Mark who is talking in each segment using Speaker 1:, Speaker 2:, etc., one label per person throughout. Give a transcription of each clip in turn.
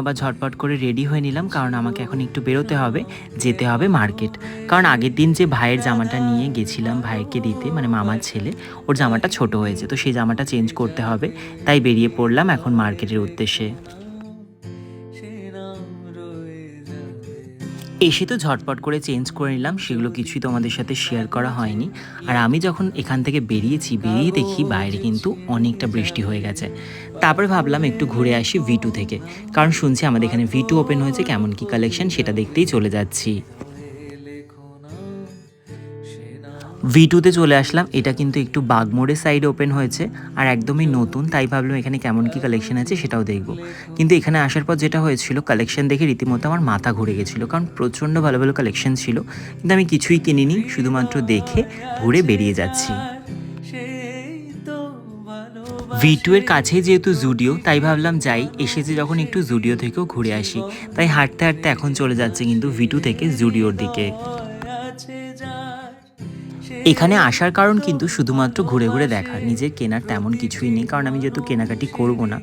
Speaker 1: আবার ঝটপট করে রেডি হয়ে নিলাম, কারণ আমাকে এখন একটু বেরোতে হবে, যেতে হবে মার্কেট কারণ আগের দিন যে ভাইয়ের জামাটা নিয়ে গেছিলাম, ভাইকে দিতে মানে মামার ছেলে, ওর জামাটা ছোট হয়েছে, তো সেই জামাটা চেঞ্জ করতে হবে, তাই বেরিয়ে পড়লাম এখন মার্কেটের উদ্দেশ্যে। এসে তো ঝটপট করে চেঞ্জ করে নিলাম, সেগুলো কিছুই তোমাদের সাথে শেয়ার করা হয়নি। আর আমি যখন এখান থেকে বেরিয়েছি, বেরিয়ে দেখি বাইরে কিন্তু অনেকটা বৃষ্টি হয়ে গেছে। তারপরে ভাবলাম একটু ঘুরে আসি ভিটু থেকে। কারণ শুনছি আমাদের এখানে ভিটু ওপেন হয়েছে, কেমন কি কালেকশন সেটা দেখতেই চলে যাচ্ছি। ভি টুতে চলে আসলাম। এটা কিন্তু একটু বাগমোড়ের সাইডে ওপেন হয়েছে আর একদমই নতুন, তাই ভাবলাম এখানে কেমন কি কালেকশন আছে সেটাও দেখব। কিন্তু এখানে আসার পর যেটা হয়েছিল কালেকশন দেখে রীতিমতো আমার মাথা ঘুরে গেছিল, কারণ প্রচণ্ড ভালো ভালো কালেকশন ছিল, কিন্তু আমি কিছুই কিনিনি, শুধুমাত্র দেখে ঘুরে বেরিয়ে যাচ্ছি। ভি টু এর কাছেই যেহেতু জুডিও, তাই ভাবলাম যাই, এসেছে যখন একটু জুডিও থেকেও ঘুরে আসি। তাই হাঁটতে হাঁটতে এখন চলে যাচ্ছে কিন্তু ভি টু থেকে জুডিওর দিকে। এখানে আসার কারণ কিন্তু শুধুমাত্র ঘুরে ঘুরে দেখা। নিজের কেনার তেমন কিছুই নেই, কারণ আমি যেহেতু কেনাকাটি করব না।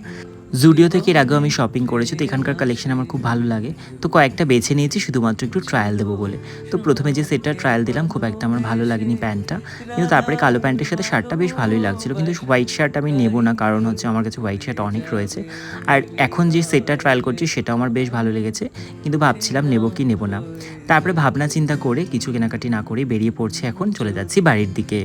Speaker 1: জুডিও থেকে এর আগেও আমি শপিং করেছি, তো এখানকার কালেকশন আমার খুব ভালো লাগে। তো কয়েকটা বেছে নিয়েছি, শুধুমাত্র একটু ট্রায়াল দেবো বলে। তো প্রথমে যে সেটটা ট্রায়াল দিলাম, খুব একটা আমার ভালো লাগেনি প্যান্টটা। কিন্তু তারপরে কালো প্যান্টের সাথে শার্টটা বেশ ভালোই লাগছিল। কিন্তু হোয়াইট শার্ট আমি নেব না, কারণ হচ্ছে আমার কাছে হোয়াইট শার্ট অনেক রয়েছে। আর এখন যে সেটটা ট্রায়াল করছি সেটা আমার বেশ ভালো লেগেছে। কিন্তু ভাবছিলাম নেব কি নেব না। তারপরে ভাবনা চিন্তা করে কিছু কেনাকাটি না করে বেরিয়ে পড়ছে এখন, চলে যাচ্ছি বাড়ির দিকে।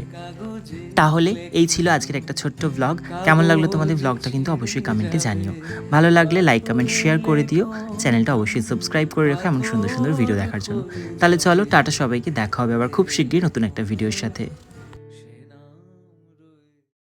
Speaker 1: তাহলে এই ছিল আজকের একটা ছোট্ট ব্লগ কেমন লাগল তোমাদের ব্লগটা কিন্তু অবশ্যই কমেন্টে জানিও। ভালো লাগলে লাইক কমেন্ট শেয়ার করে দিও। চ্যানেলটা অবশ্যই সাবস্ক্রাইব করে রেখো এমন সুন্দর সুন্দর ভিডিও দেখার জন্য। তাহলে চলো, টাটা সবাইকে। দেখা হবে আবার খুব শীঘ্রই নতুন একটা ভিডিওর সাথে।